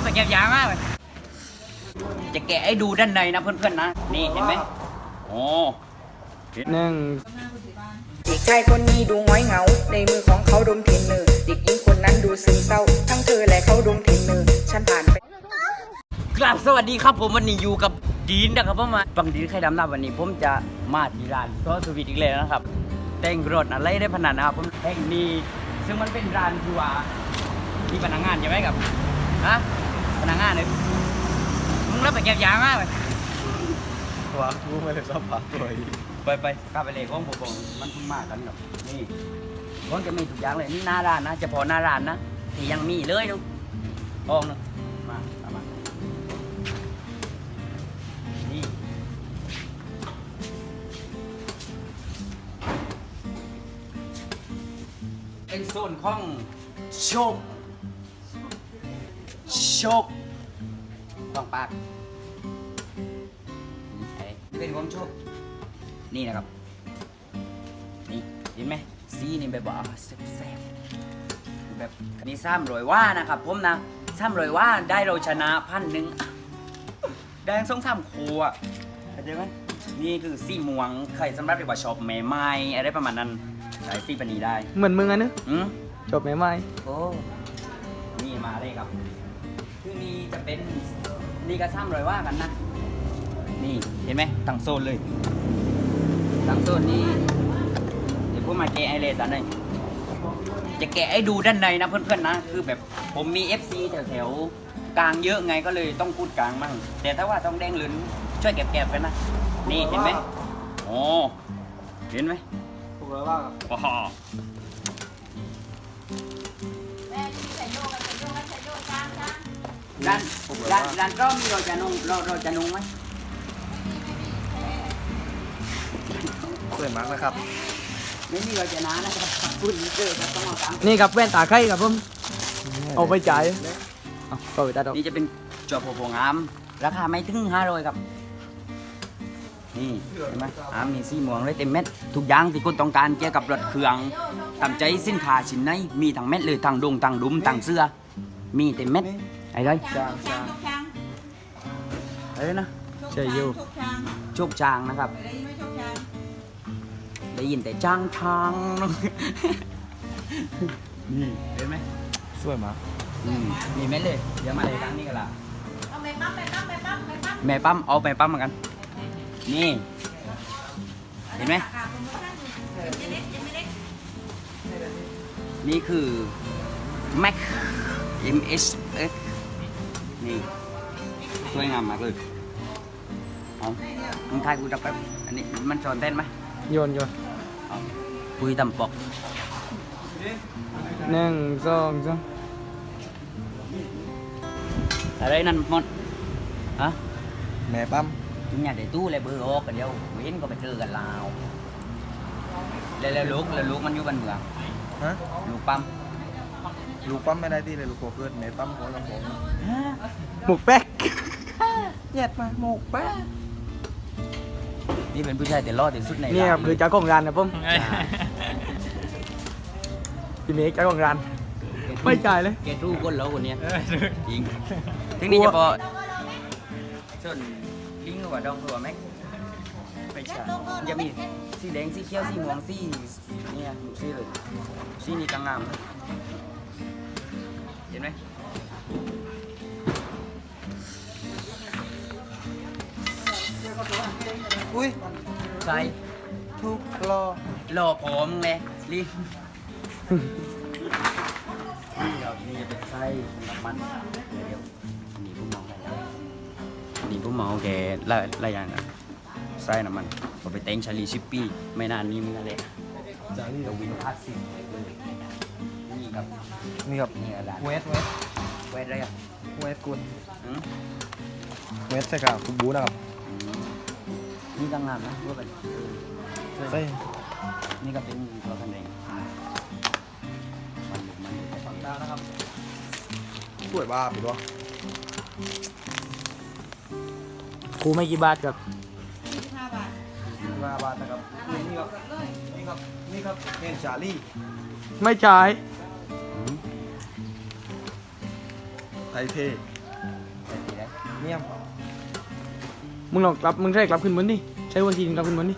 รับไปแกะยางมากเลยจะแกะให้ดูด้านในนะเพื่อนๆนะ นี่เห็นไหมโอ้หนึ่งเด็กชายคนนี้ดูง้อยเหงา ในมือของเขาดมเทรนเนอร์เด็กหญิงคนนั้นดูซึมเศร้า ทั้งเธอและเขาดมเทรนเนอร์ฉันผ่านไปกราบสวัสดีครับผมวันนี้อยู่กับดีนนะครับผมมาบังดีนไข่ดำหน้าวันนี้ผมจะมาที่ร้านซอสสวีทอีกแล้วนะครับ แต่งรถอะไรได้พนันนะครับผมแห่งนี้ซึ่งมันเป็นร้านที่ว่ามีพนักงานใช่ไหมครับฮะพนัก งานเลยมึงรับไปแกะยางมากเลยวางกูไม่ได้ชอบปากตัวอีกไปไปกลับไปเลยของผมผมมันเพิ่งมากันครับนี่ผมจะมีทุกอย่างเลยนี่หน้าร้านนะเฉพาะหน้าร้านนะที่ยังมีเลยดูห้องนึงมาเอามานี่เป็นโซนของโชคโชค ต้องปากนี่เป็นของโชคนี่นะครับ นี่เห็นไหมสีนี่แบบว่าแซ่บๆแบบนี่ซ้ำรอยว่านะครับ ผมนะซ้ำรอยว่าได้เราชนะพันหนึ่งแดงสองสามครัวเข้าใจไหมนี่คือสีม่วงใครสำหรับเรียกว่าชอบแม่ไม้อะไรประมาณนั้นใช้สีปานนีได้เหมือนมึงอะเนอะอืมจบไหมไม่โอ้ นี่มาเลยครับ คือนี่จะเป็น นี่ก็ซ้ำรอยว่ากันนะ นี่เห็นไหมตั้งโซนเลยตั้งโซนนี้เดี๋ยวผมมาแกะไอเลตอนนี้จะแกะให้ดูด้านในนะเพื่อนๆนะ คือแบบผมมี FC แถวๆกลางเยอะไงก็เลยต้องพูดกลางมั่งแต่ถ้าว่าต้องแดงหลืนช่วยเก็บๆกันนะ นี่เห็นไหมโอ้เห็นไหมถูกแล้วว่าว้า ร้านร้านร้านก็มีโรจานุงโรโรจานุงไหมสวยมากนะครับ ไม่มีโรจานานะครับคุณเจอครับต้องเอาตามนี่ครับแว่นตาไข่ครับผมเอาไปจ่ายเอาก็ไปตัดออกนี่จะเป็นจอบโผงอามราคาไม่ถึงห้าร้อยครับ นี่เห็นไหมอามมีสีม่วงเลยเต็มเม็ดทุกอย่างที่คุณต้องการเกี่ยวกับรถเครื่องตามใจสินค้าชิ้นไหนมีทั้งเม็ดเลยทั้งดงทั้งดุมทั้งเสื้อ มีเต็มเม็ดไอ้เลยจ้างจ้างทุกช้างไอ้เลยนะใช่อยู่ทุกช้างโชคจางนะครับไปได้ไม่ทุกช้างได้ยินแต่จ้างทางนี่เห็นไหมสวยมากอืมมีเม็ดเลย เดี๋ยวมาเลยครั้งนี้กันละเอาไปปั๊มไปปั๊มไปปั๊มไปปั๊มแม่ปั๊มเอาไปปั๊มเหมือนกัน นี่ เห็นไหมขาโปรโมชั่นยังไม่เล็ก ยังไม่เล็กนี่คือ Mac MS X นี่สวยงามมากเลยเอามึงทายกูจับแป๊บอันนี้มันสอนเต้นไหมโยนโยนเอาคุยตำปอกหนึ่งสองสามอะไรนั่นหมดฮะแม่ปั๊มมึงอยากได้ตู้เลยเบอร์ออกกันเดียวเว้นก็ไปเจอกันลาวแล้วแล้วลูกแล้วลูกมันอยู่บ้านเมืองฮะลูกปั๊ม ลูกปั๊มไม่ได้ที่เลยลูกโคเกิดแม่ปั๊มของลำโพงหมวกแป๊กเหยียดมาหมกแป๊ะนี่เป็นผู้ชายแต่รอดที่สุดในนี่ครับานคือเจ้าของร้านนะผมพี่เมฆเจ้าของร้าน ไม่จ่ายเลยแกรู้ก้นแล้วคนเนี้ยจริงทีนี้จะพอส่วนลิงก์กับดองตัวแม็กไม่ใช่จะมีสีแดงสีเขียวสีม่วงสีเนี่ยสีเลยสีนี้ต่างงามเลยเห็ นไหมอุ้ยใส่ทุกรอหล่อผมเลยลิงนี่เรานี่จะเป็นไส้น้ำมันเดี๋ยวๆนี่ผมมองอะไรแล้วนี่ผมมองแกละละอย่างอะไส้น้ำมันพอไปเต็งชาลีชิปปี้ ไม่นานนี้มึงอะไรจานี่เดวินคลาสสิกนี่ ครับนี่ครับนี่อะไรเวทเวทเวทอะไรอะเวทกุลอืมเวทใช่ครับคุณบูนะครับนี่ตั้งงานนะว่าเป็นใช่นี่ก็เป็นตัวคะแนนมันดูมันดูฟังดาวนะครับสวยบ้าปิดวะครูไม่กี่บาทครับห้าบาทมาบาทนะครับนี่ครับนี่ครับนี่ครับเมนชาลี่ไม่จ่า ไทยเทแต่ทีได้เมี่ยมมึงลองกลับมึงใช้กลับขึ้นบนดิใช้หัวทีนึงกลับขึ้นบนดิ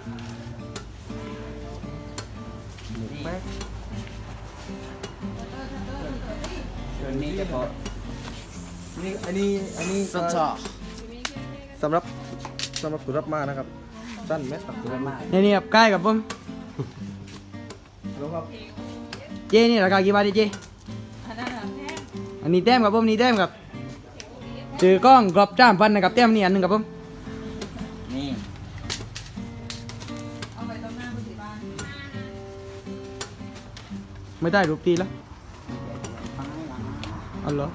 แม่ส่วนนี้จะพอนี่อันนี้อันนี้สดสอสำหรับสำหรับตัวรับมานะครับสั้นไหมตัดตัวรับมานี่นี่ครับใกล้กับผมแล้วครับเจนี่ราคากี่บาทดิเจ อันนี้แต้มกับผมนี่แต้มกับจือกล้องกรอบจ้ามพันนะครับแต้มนี่อันหนึ่งกับผมนี่เอาไปตรงหน้าคุณสิบ้านไม่ได้รูปตีแล้วเอ๋อเหรอ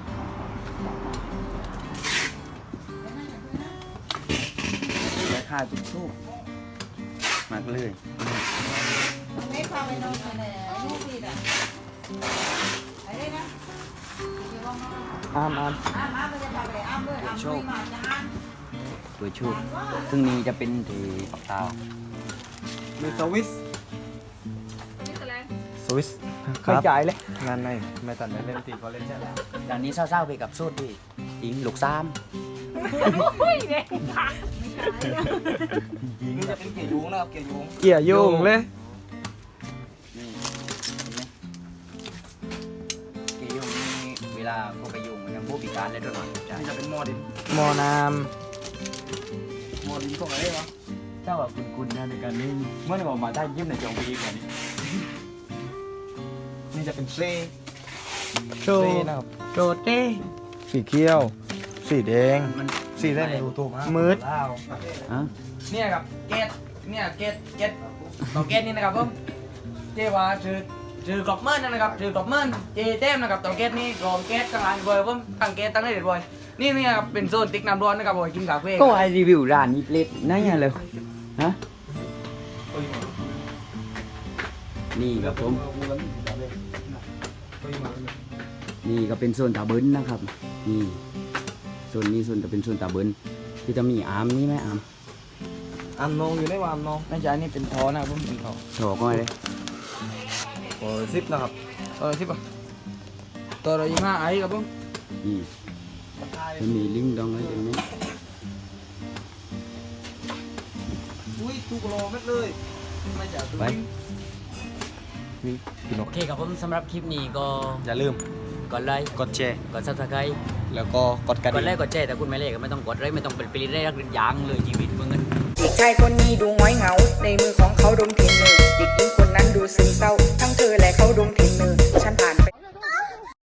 ราคาจุกทุกมากเลยมันไม่ความเป็นน้องกันเลยลูกผิดอะ อามอามอ้ามอ้ามมันจะพาไปอ้ามด้วยอ้ามด้วยมาจะอ้ามเปิดชุดซึ่งนี้จะเป็นทีปักเตามีสวิสนี่แสดงสวิสไม่จ่ายเลยงานในไม่ตัดเล่นตีก็เล่นใช่แล้วดังนี้เศร้าๆไปกับสูตรพี่อิงลูกซ้นี่จะเป็นเกียร์ยุงนะครับเกียร์ยุงเกี่ยโยงเลย ลาพวกไปยุ่งมันยังผู้พิการได้ด้วยหน่อยใช่นี่จะเป็นหมอดินมอนามหมอดินของอะไรวะเจ้าแบบคุณๆนะในการนี้เมื่อเรามาได้ยิ้มในจงปีกว่านี้นี่จะเป็นเซ่โชว์เซ่นะครับโชว์เต้สีเขียว สีแดง มันสีแดงไม่รู้ตัวมากมืดลาวฮะเนี่ยครับเกตเนี่ยเกตเกตต่อเกตนี่นะครับผมเจว่าชื่อ ชื่อกรอบเมินนะครับชื่อกรอบเมินเจเต้มนะครับต่อเกตนี่กรอบเกตต่างหากบ่อยผมตั้งเกตตั้งได้เด็ดบ่อยนี่เนี่ยครับเป็นโซนติ๊กน้ำร้อนนะครับบ่อยกินกาแฟก็ไอรีวิวร้านนี้เล็ดนั่นไงเลยฮะนี่ครับผมนี่ก็เป็นโซนตาเบิ้ลนะครับนี่โซนนี้โซนจะเป็นโซนตาเบิ้ลที่จะมีอาร์มนี่ไหมอาร์มอันนองอยู่ในวามนองน่าจะอันนี้เป็นทอนะครับผมเป็นทอโถก็เลยโอ้ซิปนะครับตัวละสิบอะตัวละยี่ห้าไอ้ครับผมนี่จะมีลิงก์ดองไว้ตรงนี้อุ้ยถูกโลเม็ดเลยไม่จะไปโอเคครับผมสำหรับคลิปนี้ก็อย่าลืมกดไลค์กดแชร์กดซับสไครต์แล้วก็กดกระกดไลดิ่งค์กดแชร์แต่คุณไม่เล่ก็ไม่ต้องกดไลค์ไม่ต้องเป็นไปเรื่อยๆยางเลยชีวิตมึงกันเด็กชายคนนี้ดูง้อยเหงา ในมือของเขาดมเทรนเนอร์เด็กหญิงคนนั้นดูซึมเศร้า ทั้งเธอและเขาดมเทรนเนอร์ฉันผ่าน